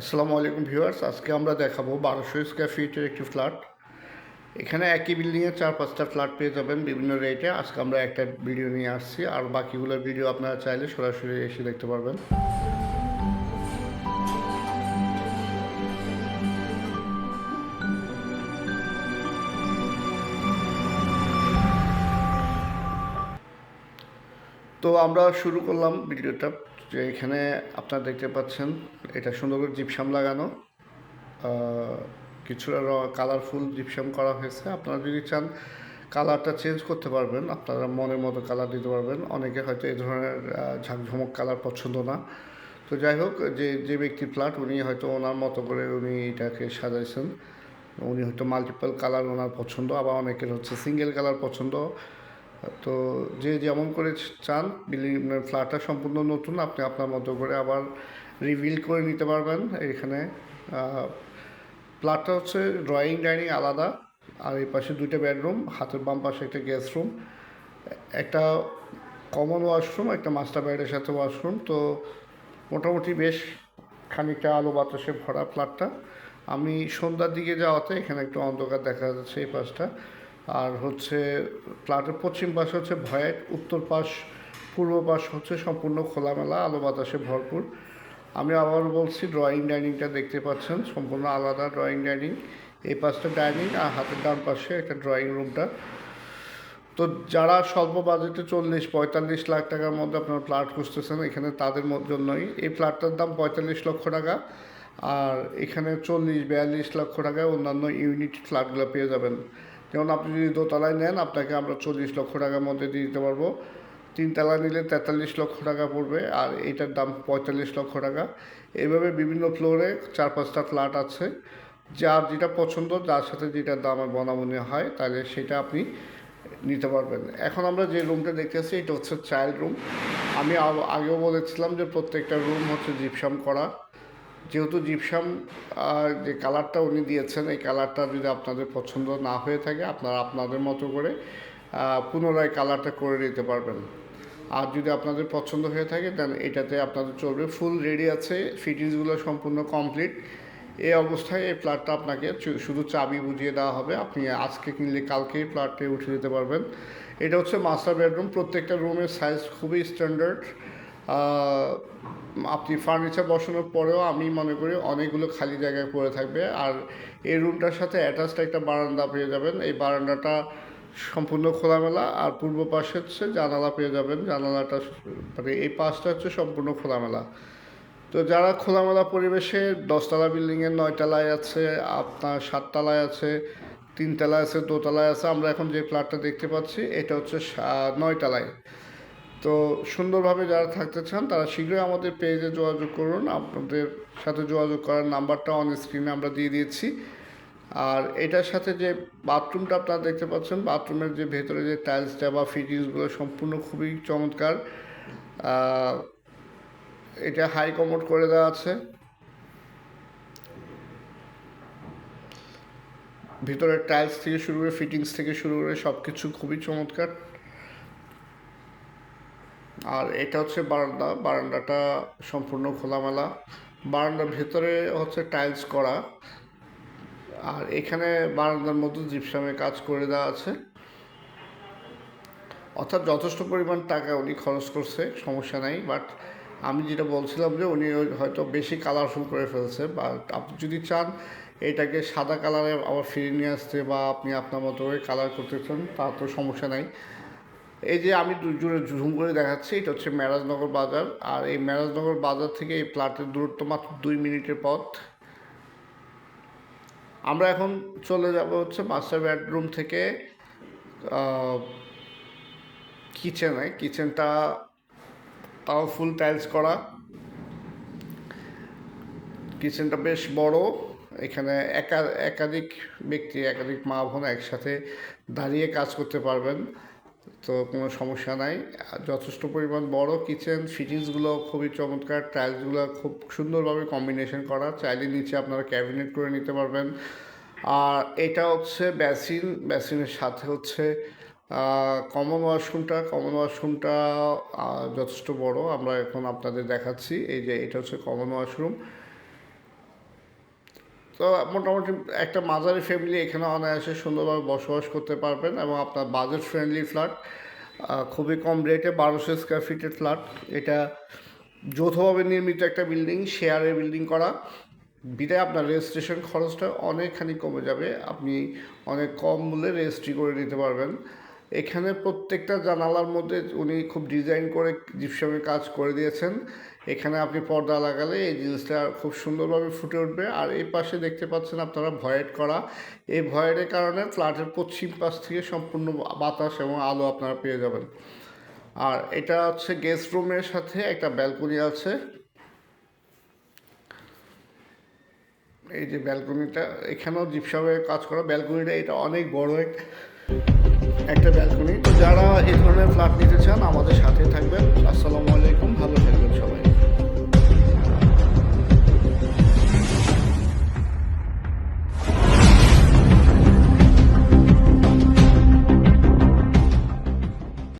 আসসালামু আলাইকুম ভিউয়ার্স, আজকে আমরা দেখাবো বারোশো স্কোয়ার ফিটের একটি ফ্ল্যাট এখানে একই বিল্ডিংয়ে চার পাঁচটা ফ্ল্যাট পেয়ে যাবেন বিভিন্ন রেটে আজকে আমরা একটা ভিডিও নিয়ে আসছি, আর বাকিগুলোর ভিডিও আপনারা চাইলে সরাসরি এসে দেখতে পারবেন। তো আমরা শুরু করলাম ভিডিওটা যে এখানে আপনারা দেখতে পাচ্ছেন, এটা সুন্দর করে জিপসাম লাগানো। কিছুটা কালারফুল জিপসাম করা হয়েছে। আপনারা যদি চান কালারটা চেঞ্জ করতে পারবেন, আপনারা মনের মতো কালার দিতে পারবেন। অনেকে হয়তো এই ধরনের ঝাঁকঝমক কালার পছন্দ না। তো যাই হোক, যে যে ব্যক্তি ফ্ল্যাট উনি হয়তো ওনার মতো করে উনি এটাকে সাজাইছেন। উনি হয়তো মাল্টিপল কালার ওনার পছন্দ, আবার অনেকের হচ্ছে সিঙ্গেল কালার পছন্দ। তো যে যেমন করে চান, বিল্ডিং ফ্ল্যাটটা সম্পূর্ণ নতুন, আপনি আপনার মতো করে আবার রিভিল করে নিতে পারবেন এখানে। ফ্ল্যাটটা হচ্ছে ড্রয়িং ডাইনিং আলাদা, আর এই পাশে দুইটা বেডরুম হাতের বাম পাশে একটা গেস্ট রুম একটা কমন ওয়াশরুম একটা মাস্টার বেডের সাথে ওয়াশরুম তো মোটামুটি বেশ খানিকটা আলো বাতাসে ভরা ফ্ল্যাটটা। আমি সন্ধ্যার দিকে যাওয়াতে এখানে একটু অন্ধকার দেখা যাচ্ছে এই পাশটা। আর হচ্ছে ফ্ল্যাটের পশ্চিম পাশ হচ্ছে ভয়েট, উত্তর পাশ, পূর্ব পাশ হচ্ছে সম্পূর্ণ খোলামেলা, আলো বাতাসে ভরপুর। আমি আবার বলছি ড্রয়িং ডাইনিংটা দেখতে পাচ্ছেন, সম্পূর্ণ আলাদা ড্রয়িং ডাইনিং এই পাশটা ডাইনিং আর হাতের ডান পাশে একটা ড্রয়িং রুমটা তো যারা স্বল্প বাজেটে চল্লিশ, পঁয়তাল্লিশ লাখ টাকার মধ্যে আপনারা ফ্ল্যাট খুঁজতেছেন, এখানে তাদের জন্যই। এই ফ্ল্যাটটার দাম পঁয়তাল্লিশ লক্ষ টাকা আর এখানে চল্লিশ, বিয়াল্লিশ লক্ষ টাকায় অন্যান্য ইউনিট ফ্ল্যাটগুলো পেয়ে যাবেন। যেমন আপনি যদি দোতলায় নেন, আপনাকে আমরা চল্লিশ লক্ষ টাকার মধ্যে দিয়ে দিতে পারব। তিনতলা নিলে তেতাল্লিশ লক্ষ টাকা পড়বে, আর এইটার দাম পঁয়তাল্লিশ লক্ষ টাকা। এইভাবে বিভিন্ন ফ্লোরে চার পাঁচটা ফ্ল্যাট আছে। যার যেটা পছন্দ যার সাথে যেটা দামের বনাবনি হয়, তাহলে সেটা আপনি নিতে পারবেন। এখন আমরা যে রুমটা দেখতেছি এটা হচ্ছে চাইল্ড রুম আমি আগেও বলেছিলাম যে প্রত্যেকটা রুম হচ্ছে জিপসাম করা। যেহেতু জিপসাম যে কালারটা উনি দিয়েছেন, এই কালারটা যদি আপনাদের পছন্দ না হয়ে থাকে, আপনারা আপনাদের মতো করে পুনরায় কালারটা করে নিতে পারবেন। আর যদি আপনাদের পছন্দ হয়ে থাকে, দেন এটাতে আপনাদের চলবে। ফুল রেডি আছে, ফিটিংসগুলো সম্পূর্ণ কমপ্লিট। এই অবস্থায় এই ফ্ল্যাটটা আপনাকে শুধু চাবি বুঝিয়ে দেওয়া হবে। আপনি আজকে কিনলে কালকেই ফ্ল্যাটে উঠে দিতে পারবেন। এটা হচ্ছে মাস্টার বেডরুম। প্রত্যেকটা রুমের সাইজ খুবই স্ট্যান্ডার্ড। আপনি ফার্নিচার বসানোর পরেও আমি মনে করি অনেকগুলো খালি জায়গায় পড়ে থাকবে। আর এই রুমটার সাথে অ্যাটাচড একটা বারান্দা পেয়ে যাবেন। এই বারান্দাটা সম্পূর্ণ খোলামেলা। আর পূর্ব পাশে হচ্ছে জানালা পেয়ে যাবেন। জানালাটা মানে এই পাশটা হচ্ছে সম্পূর্ণ খোলামেলা। তো যারা খোলামেলা পরিবেশে, দশতলা বিল্ডিংয়ের নয়তলায় আছে, আপনার সাততলায় আছে, তিনতলায় আছে, দোতলায় আছে, আমরা এখন যে ফ্ল্যাটটা দেখতে পাচ্ছি, এটা হচ্ছে নয়তলায়। তো সুন্দরভাবে যারা থাকতে চান, তারা শীঘ্রই আমাদের পেজে যোগাযোগ করুন। আপনাদের সাথে যোগাযোগ করার নাম্বারটা অন স্ক্রিনে আমরা দিয়ে দিয়েছি আর এটার সাথে যে বাথরুমটা আপনারা দেখতে পাচ্ছেন বাথরুমের যে ভেতরে যে টাইলসটা বা ফিটিংসগুলো সম্পূর্ণ খুবই চমৎকার। এটা হাই কমোড করে দেওয়া আছে। ভিতরের টাইলস থেকে শুরু করে ফিটিংস থেকে শুরু করে সব কিছু খুবই চমৎকার। আর এটা হচ্ছে বারান্দা। বারান্দাটা সম্পূর্ণ খোলামেলা। বারান্দার ভেতরে হচ্ছে টাইলস করা। আর এখানে বারান্দার মধ্যে জিপসামে কাজ করে দেওয়া আছে। অর্থাৎ যথেষ্ট পরিমাণ টাকা উনি খরচ করছে, সমস্যা নাই। বাট আমি যেটা বলছিলাম যে উনি হয়তো বেশি কালারফুল করে ফেলছে। বা আপনি যদি চান এটাকে সাদা কালারে আবার ফিরিয়ে নিয়ে আসতে বা আপনি আপনার মতো কালার করতে চান, তা তো সমস্যা নাই। এই যে আমি দু- জুড়ে ঝুম করে দেখাচ্ছি, এটা হচ্ছে মেরাজনগর বাজার। আর এই মেরাজনগর বাজার থেকে এই প্লাটের দূরত্ব মাত্র দুই মিনিটের পথ। আমরা এখন চলে যাব হচ্ছে মাস্টার বেডরুম থেকে কিচেনে। কিচেনটা তাও ফুল টাইলস করা। কিচেনটা বেশ বড়। এখানে একা একাধিক ব্যক্তি, একাধিক মা বোন একসাথে দাঁড়িয়ে কাজ করতে পারবেন। তো কোনো সমস্যা নাই। যথেষ্ট পরিমাণ বড় কিচেন ফিটিংসগুলো খুবই চমৎকার। টাইলসগুলো খুব সুন্দরভাবে কম্বিনেশন করা। চাইলে নিচে আপনারা ক্যাবিনেট করে নিতে পারবেন। আর এটা হচ্ছে বেসিন বেসিনের সাথে হচ্ছে কমন ওয়াশরুমটা কমন ওয়াশরুমটা যথেষ্ট বড়। আমরা এখন আপনাদের দেখাচ্ছি। এই যে এটা হচ্ছে কমন ওয়াশরুম তো মোটামুটি একটা মাঝারি ফ্যামিলি এখানে অনায়াসে সুন্দরভাবে বসবাস করতে পারবেন এবং আপনার বাজেট ফ্রেন্ডলি ফ্ল্যাট খুবই কম রেটে বারোশো স্কোয়ার ফিটের ফ্ল্যাট এটা যৌথভাবে নির্মিত একটা বিল্ডিং শেয়ারে বিল্ডিং করা। বিদায়, আপনার রেজিস্ট্রেশন খরচটা অনেকখানি কমে যাবে। আপনি অনেক কম মূল্যে রেজিস্ট্রি করে নিতে পারবেন। এখানে প্রত্যেকটা জানালার মধ্যে উনি খুব ডিজাইন করে জিপসামের কাজ করে দিয়েছেন। এখানে আপনি পর্দা লাগালে এই জিনিসটা খুব সুন্দরভাবে ফুটে উঠবে। আর এই পাশে দেখতে পাচ্ছেন আপনারা ভয়েড করা। এই ভয়েডের কারণে ফ্ল্যাটের পশ্চিম পাশ থেকে সম্পূর্ণ বাতাস এবং আলো আপনারা পেয়ে যাবেন। আর এটা হচ্ছে গেস্ট রুমের সাথে একটা ব্যালকনি আছে। এই যে ব্যালকনিটা এখানেও জিপসামের কাজ করা। ব্যালকনিটা এটা অনেক বড় এক একটা ব্যালকনি তো যারা এই ধরনের ফ্ল্যাট নিতে চান আমাদের সাথে থাকবেন। আসসালামু আলাইকুম।